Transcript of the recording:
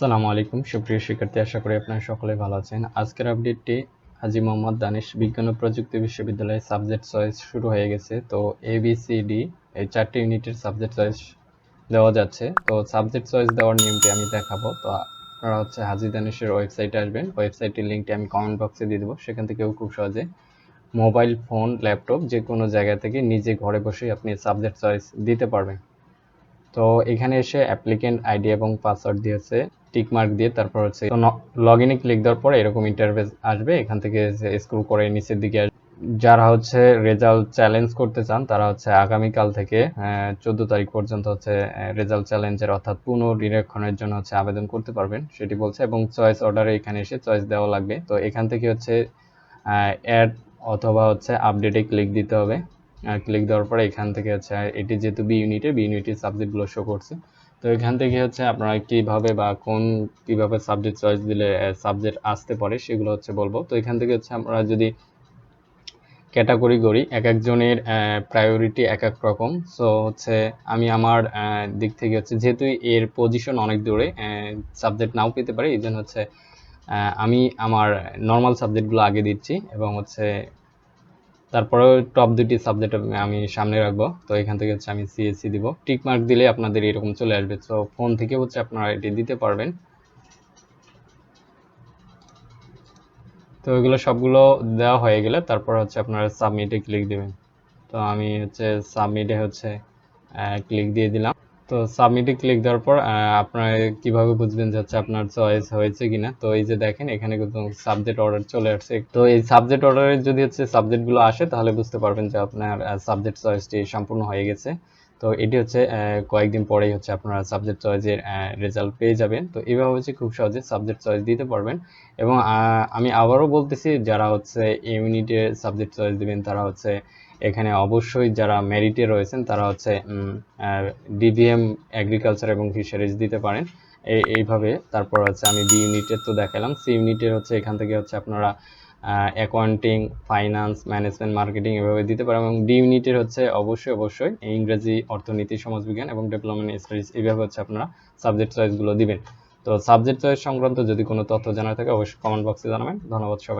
আসসালামু আলাইকুম। সুপ্রিয় শিক্ষার্থী, আশা করি আপনারা সকলে ভালো আছেন। আজকের আপডেটটি হাজি মোহাম্মদ দানিশ বিজ্ঞান ও প্রযুক্তি বিশ্ববিদ্যালয়ের সাবজেক্ট চয়েস শুরু হয়ে গেছে। তো এ বি সি ডি এই চারটি ইউনিটের সাবজেক্ট চয়েস দেওয়া যাচ্ছে। তো সাবজেক্ট চয়েস দেওয়ার নিয়মটি আমি দেখাবো। তো আপনারা হচ্ছে হাজি দানিশের ওয়েবসাইটে আসবেন। ওয়েবসাইটের লিঙ্কটি আমি কমেন্ট বক্সে দিয়ে দেবো। সেখান থেকেও খুব সহজে মোবাইল, ফোন, ল্যাপটপ যে কোনো জায়গা থেকে নিজে ঘরে বসেই আপনি সাবজেক্ট চয়েস দিতে পারবেন। তো এখানে এসে অ্যাপ্লিকেন্ট আইডি এবং পাসওয়ার্ড দিয়েছে। টিক মার্ক দিয়ে তারপর হচ্ছে লগ ইনে ক্লিক দেওয়ার পরে এরকম ইন্টারভেস আসবে, এখান থেকে স্ক্রল করে নিচের দিকে যারা হচ্ছে রেজাল্ট চ্যালেঞ্জ করতে চান, তারা হচ্ছে আগামীকাল থেকে চোদ্দ তারিখ পর্যন্ত হচ্ছে রেজাল্ট চ্যালেঞ্জের অর্থাৎ পুনর্নিরীক্ষণের জন্য হচ্ছে আবেদন করতে পারবেন, সেটি বলছে। এবং চয়েস অর্ডারে এখানে এসে চয়েস দেওয়া লাগবে। তো এখান থেকে হচ্ছে অ্যাড অথবা হচ্ছে আপডেটে ক্লিক দিতে হবে। ক্লিক দেওয়ার পরে এখান থেকে হচ্ছে, এটি যেহেতু বি ইউনিটের বি ইউনিটের সাবজেক্টগুলো শো করছে। তো এখান থেকে হচ্ছে আপনারা কীভাবে বা কোন, কীভাবে সাবজেক্ট চয়েস দিলে সাবজেক্ট আসতে পারে সেগুলো হচ্ছে বলব। তো এখান থেকে হচ্ছে আমরা যদি ক্যাটাগরি করি এক একজনের প্রায়োরিটি এক এক রকম। সো হচ্ছে আমি আমার দিক থেকে হচ্ছে, যেহেতু এর পজিশন অনেক দূরে সাবজেক্ট নাও পেতে পারি, এই জন্য হচ্ছে আমি আমার নর্মাল সাবজেক্টগুলো আগে দিচ্ছি এবং হচ্ছে তারপরেও টপ দুটি সাবজেক্ট আমি সামনে রাখব। তো এখান থেকে হচ্ছে আমি সিএসসি দিব। টিক মার্ক দিলে আপনাদের এরকম চলে আসবে। তো ফোন থেকে হচ্ছে আপনারা এটি দিতে পারবেন। তো এগুলো সবগুলো দেওয়া হয়ে গেলে তারপর হচ্ছে আপনারা সাবমিটে ক্লিক দেবেন। তো আমি হচ্ছে সাবমিটে হচ্ছে ক্লিক দিয়ে দিলাম। তো সাবমিটে ক্লিক দেওয়ার পর আপনারা কীভাবে বুঝবেন যে হচ্ছে আপনার চয়েস হয়েছে কিনা? তো এই যে দেখেন, এখানে কিন্তু সাবজেক্ট অর্ডার চলে আসছে। তো এই সাবজেক্ট অর্ডারে যদি হচ্ছে সাবজেক্টগুলো আসে, তাহলে বুঝতে পারবেন যে আপনার সাবজেক্ট চয়েসটি সম্পূর্ণ হয়ে গেছে। তো এটি হচ্ছে কয়েকদিন পরেই হচ্ছে আপনারা সাবজেক্ট চয়েসের রেজাল্ট পেয়ে যাবেন। তো এইভাবে হচ্ছে খুব সহজে সাবজেক্ট চয়েস দিতে পারবেন। এবং আমি আবারও বলতেছি, যারা হচ্ছে ইউনিটের সাবজেক্ট চয়েস দিবেন, তারা হচ্ছে এখানে অবশ্যই যারা মেরিটে রয়েছেন, তারা হচ্ছে ডিভিএম এগ্রিকালচার এবং ফিশারিজ দিতে পারেন। এইভাবে তারপর হচ্ছে আমি বি ইউনিটের তো দেখালাম। সি ইউনিটের হচ্ছে এখান থেকে হচ্ছে আপনারা অ্যাকাউন্টিং ফাইন্যান্স ম্যানেজমেন্ট মার্কেটিং এভাবে দিতে পারেন এবং ডি ইউনিটের হচ্ছে অবশ্যই অবশ্যই ইংরেজি, অর্থনীতি, সমাজবিজ্ঞান এবং ডেভেলপমেন্ট স্টাডিজ এইভাবে হচ্ছে আপনারা সাবজেক্ট চয়েসগুলো দিবেন। তো সাবজেক্ট চয়েস সংক্রান্ত যদি কোনো তথ্য জানার থাকে, অবশ্যই কমেন্ট বক্সে জানাবেন। ধন্যবাদ সবাই।